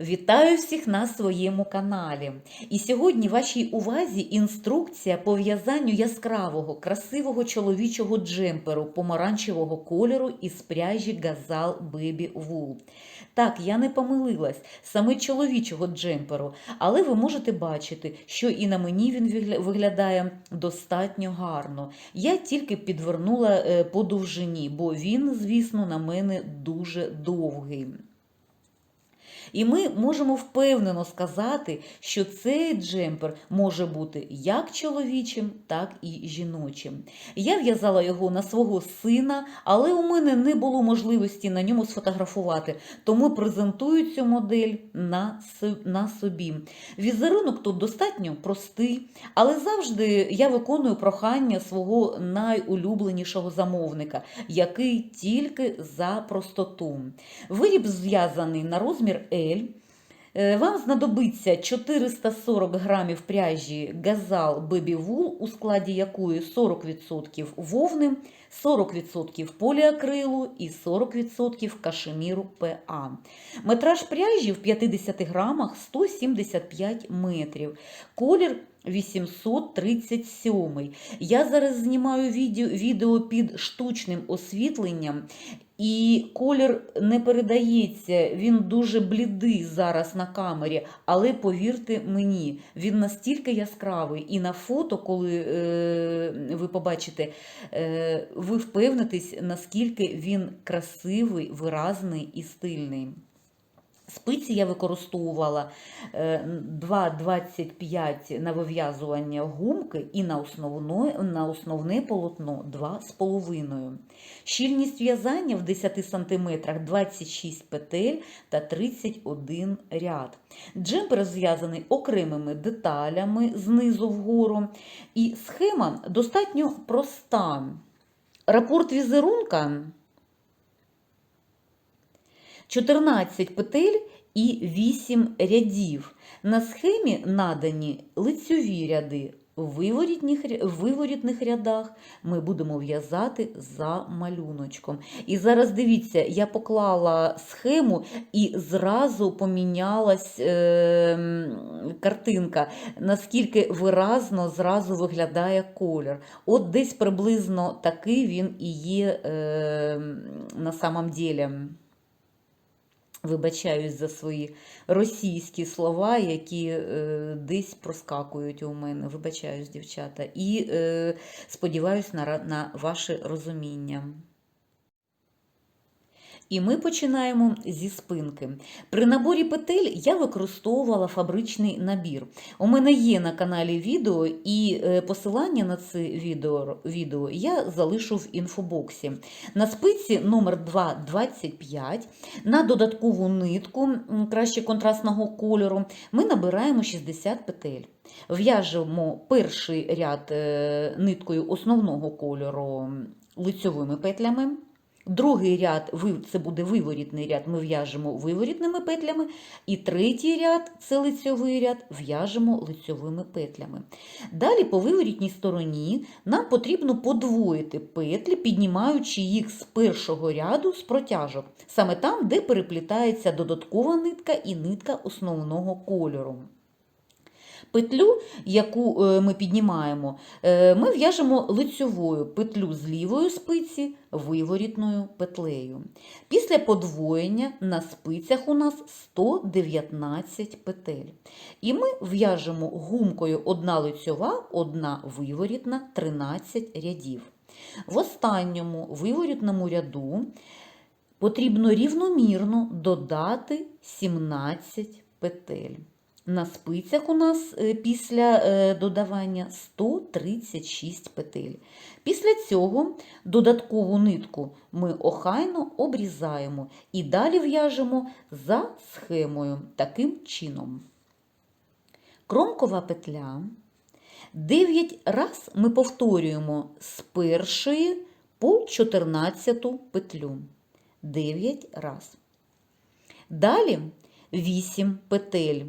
Вітаю всіх на своєму каналі. І сьогодні вашій увазі інструкція по в'язанню яскравого, красивого чоловічого джемперу помаранчевого кольору із пряжі Gazal Baby Wool. Так, я не помилилась, саме чоловічого джемперу, але ви можете бачити, що і на мені він виглядає достатньо гарно. Я тільки підвернула е, по довжині, бо він, звісно, на мене дуже довгий. І ми можемо впевнено сказати, що цей джемпер може бути як чоловічим, так і жіночим. Я в'язала його на свого сина, але у мене не було можливості на ньому сфотографувати, тому презентую цю модель на, собі. Візерунок тут достатньо простий, але завжди я виконую прохання свого найулюбленішого замовника, який тільки за простоту. Виріб зв'язаний на розмір L. Е, Вам знадобиться 440 грамів пряжі Gazal Baby Wool, у складі якої 40% вовни, 40% поліакрилу і 40% кашеміру ПА. Метраж пряжі в 50 грамах 175 метрів. Колір 837. Я зараз знімаю відео, під штучним освітленням, і колір не передається, він дуже блідий зараз на камері, але повірте мені, він настільки яскравий. І на фото, коли е, ви побачите, е, ви впевнитесь, наскільки він красивий, виразний і стильний. Спиці я використовувала е, 2,25 на вив'язування гумки і на основне, на основне полотно 2,5. Щільність в'язання в 10 см 26 петель та 31 ряд. Джемпер зв'язаний окремими деталями знизу вгору, і схема достатньо проста. Рапорт візерунка 14 петель і 8 рядів. На схемі надані лицьові ряди. В виворітних, рядах ми будемо в'язати за малюночком. І зараз дивіться, я поклала схему і зразу помінялась е, картинка, наскільки виразно зразу виглядає колір. От десь приблизно такий він і є е, на самом ділі. Вибачаюсь за свої російські слова, які е, десь проскакують у мене. Вибачаюсь, дівчата. І е, сподіваюсь на, на ваше розуміння. І ми починаємо зі спинки. При наборі петель я використовувала фабричний набір. У мене є на каналі відео, і е, посилання на це відео, відео я залишу в інфобоксі. На спиці номер 225 на додаткову нитку краще контрастного кольору ми набираємо 60 петель. В'яжемо перший ряд е, ниткою основного кольору лицьовими петлями. Другий ряд це буде виворітний ряд, ми в'яжемо виворітними петлями. І третій ряд це лицьовий ряд, в'яжемо лицьовими петлями. Далі по виворітній стороні нам потрібно подвоїти петлі, піднімаючи їх з першого ряду з протяжок, саме там, де переплітається додаткова нитка і нитка основного кольору. Петлю, яку е, ми піднімаємо, е, ми в'яжемо лицьовою петлю з лівої спиці виворітною петлею. Після подвоєння на спицях у нас 119 петель. І ми в'яжемо гумкою одна лицьова, одна виворітна, 13 рядів. В останньому виворітному ряду потрібно рівномірно додати 17 петель. На спицях у нас е, після е, додавання 136 петель. Після цього додаткову нитку ми охайно обрізаємо і далі в'яжемо за схемою таким чином. Кромкова петля. 9 раз ми повторюємо з першої по 14 петлю. 9 раз. Далі 8 петель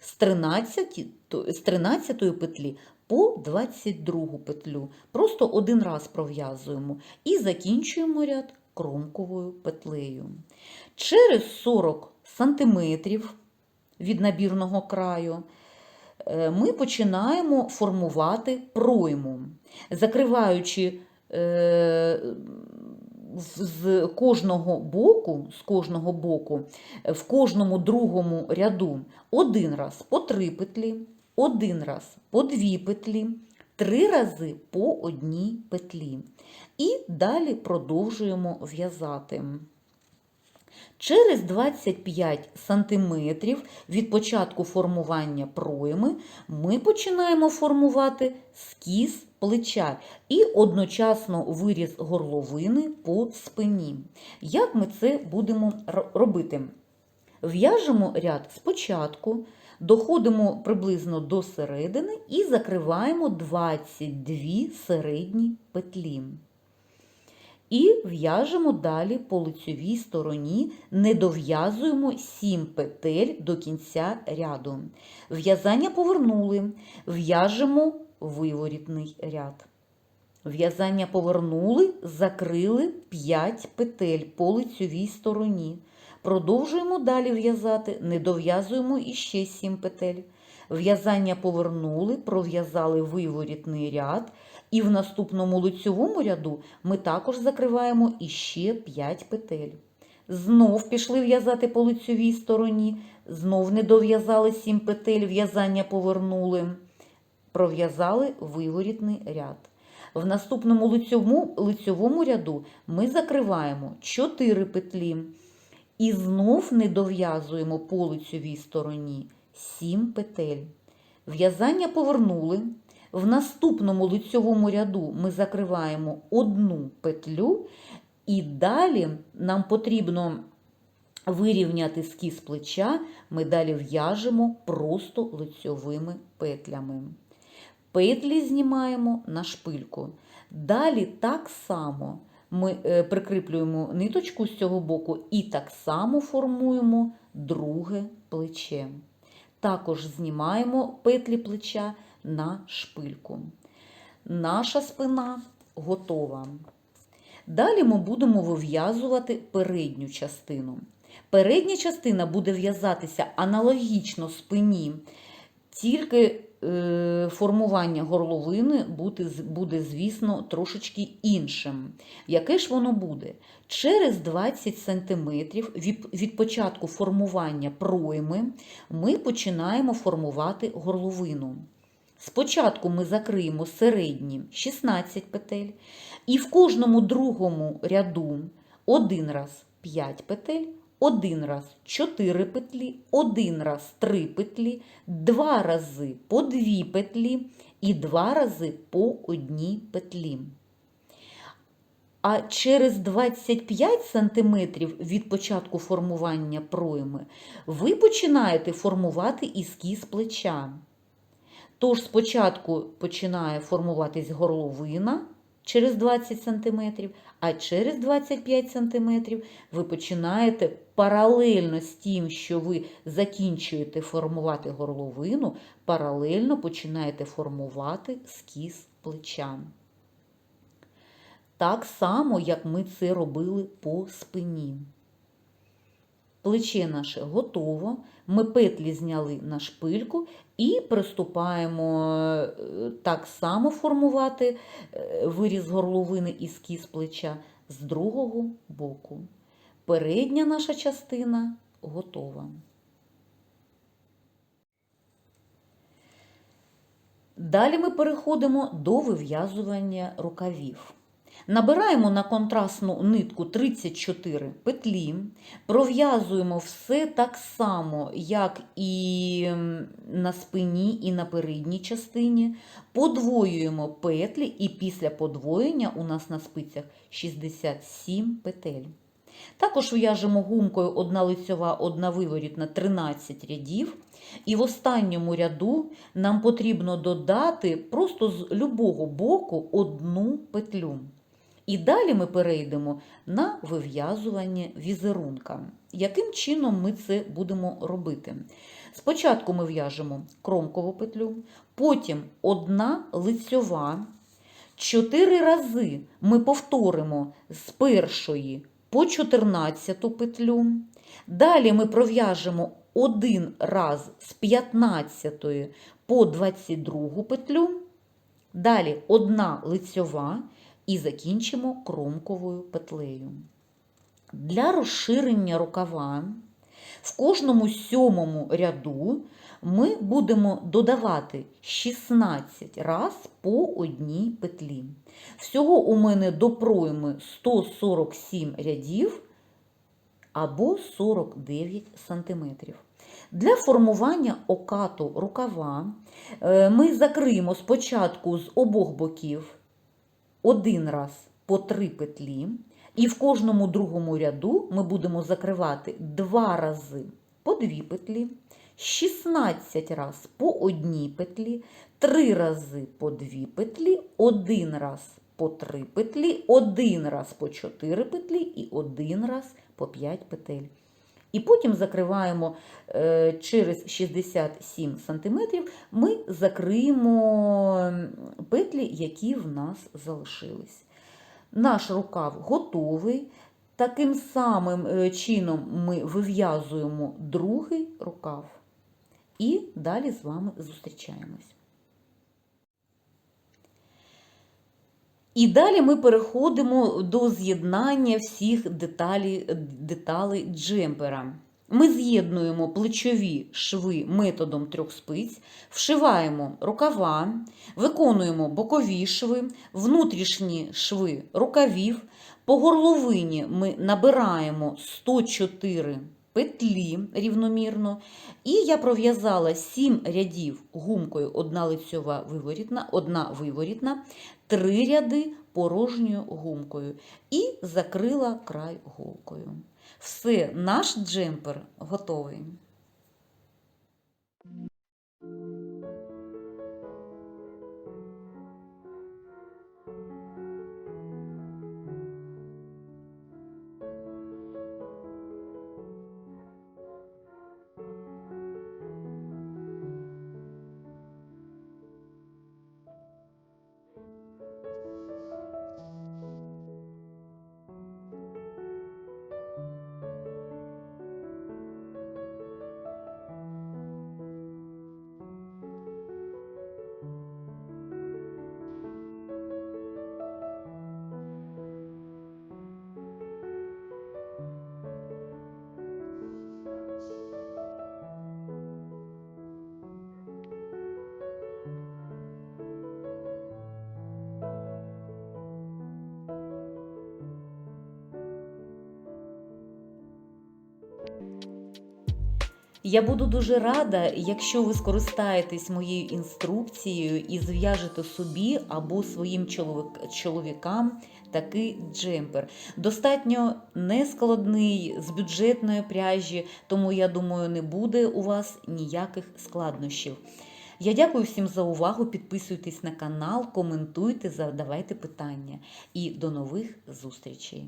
з 13, з 13 петлі по 22 петлю. Просто один раз пров'язуємо і закінчуємо ряд кромковою петлею. Через 40 сантиметрів від набірного краю, е, ми починаємо формувати пройму, закриваючи е, з- кожного боку, з кожного боку, е, в кожному другому ряду один раз по три петлі, один раз по дві петлі, три рази по одній петлі. І далі продовжуємо в'язати. Через 25 см від початку формування пройми ми починаємо формувати скіз плеча і одночасно виріз горловини по спині. Як ми це будемо робити? В'яжемо ряд спочатку, доходимо приблизно до середини і закриваємо 22 середні петлі. І в'яжемо далі по лицьовій стороні, не дов'язуємо 7 петель до кінця ряду. В'язання повернули, в'яжемо виворітний ряд. В'язання повернули, закрили 5 петель по лицьовій стороні. Продовжуємо далі в'язати, не дов'язуємо іще 7 петель. В'язання повернули, пров'язали виворітний ряд, і в наступному лицьовому ряду ми також закриваємо іще 5 петель. Знов пішли в'язати по лицьовій стороні, знов не дов'язали 7 петель, в'язання повернули, пров'язали виворітний ряд. В наступному лицьовому, лицьовому ряду ми закриваємо 4 петлі і знов не дов'язуємо по лицьовій стороні 7 петель. В'язання повернули. В наступному лицьовому ряду ми закриваємо одну петлю, і далі нам потрібно вирівняти скіз плеча, ми далі в'яжемо просто лицьовими петлями. Петлі знімаємо на шпильку. Далі так само ми е, прикріплюємо ниточку з цього боку і так само формуємо друге плече. Також знімаємо петлі плеча на шпильку. Наша спина готова. Далі ми будемо вив'язувати передню частину. Передня частина буде в'язатися аналогічно спині, тільки е, формування горловини буде, буде, звісно, трошечки іншим. Яке ж воно буде? Через 20 см від, від початку формування пройми ми починаємо формувати горловину. Спочатку ми закриємо середні 16 петель, і в кожному другому ряду один раз 5 петель, один раз 4 петлі, один раз 3 петлі, два рази по 2 петлі і два рази по одній петлі. А через 25 см від початку формування пройми ви починаєте формувати ескіз плеча. Тож спочатку починає формуватись горловина через 20 см, а через 25 см ви починаєте паралельно з тим, що ви закінчуєте формувати горловину, паралельно починаєте формувати скіз плеча. Так само, як ми це робили по спині. Плече наше готово. Ми петлі зняли на шпильку і приступаємо е, так само формувати е, виріз горловини і скіз плеча з другого боку. Передня наша частина готова. Далі ми переходимо до вив'язування рукавів. Набираємо на контрастну нитку 34 петлі, пров'язуємо все так само, як і на спині, і на передній частині. Подвоюємо петлі, і після подвоєння у нас на спицях 67 петель. Також в'яжемо гумкою одна лицьова, одна виворітна 13 рядів. І в останньому ряду нам потрібно додати просто з любого боку одну петлю. І далі ми перейдемо на вив'язування візерунка. Яким чином ми це будемо робити? Спочатку ми в'яжемо кромкову петлю, потім одна лицьова. Чотири рази ми повторимо з першої по 14 петлю. Далі ми пров'яжемо один раз з 15 по 22 петлю, далі одна лицьова і закінчимо кромковою петлею. Для розширення рукава в кожному сьомому ряду ми будемо додавати 16 раз по одній петлі. Всього у мене до пройми 147 рядів або 49 сантиметрів. Для формування окату рукава е, ми закриємо спочатку з обох боків один раз по три петлі, і в кожному другому ряду ми будемо закривати два рази по дві петлі, 16 раз по одній петлі, три рази по дві петлі, один раз по три петлі, один раз по чотири петлі і один раз по 5 петель. І потім закриваємо е, через 67 см, ми закриємо петлі, які в нас залишились. Наш рукав готовий. Таким самим е, чином ми вив'язуємо другий рукав. І далі з вами зустрічаємось. І далі ми переходимо до з'єднання всіх деталі, деталей джемпера. Ми з'єднуємо плечові шви методом трьох спиць, вшиваємо рукава, виконуємо бокові шви, внутрішні шви рукавів. По горловині ми набираємо 104 петлі рівномірно. І я пров'язала 7 рядів гумкою, одна лицьова виворітна, одна виворітна, 3 ряди порожньою гумкою і закрила край голкою. Все, наш джемпер готовий. Я буду дуже рада, якщо ви скористаєтесь моєю інструкцією і зв'яжете собі або своїм чоловік- чоловікам такий джемпер. Достатньо нескладний з бюджетної пряжі, тому я думаю, не буде у вас ніяких складнощів. Я дякую всім за увагу. Підписуйтесь на канал, коментуйте, задавайте питання. І до нових зустрічей!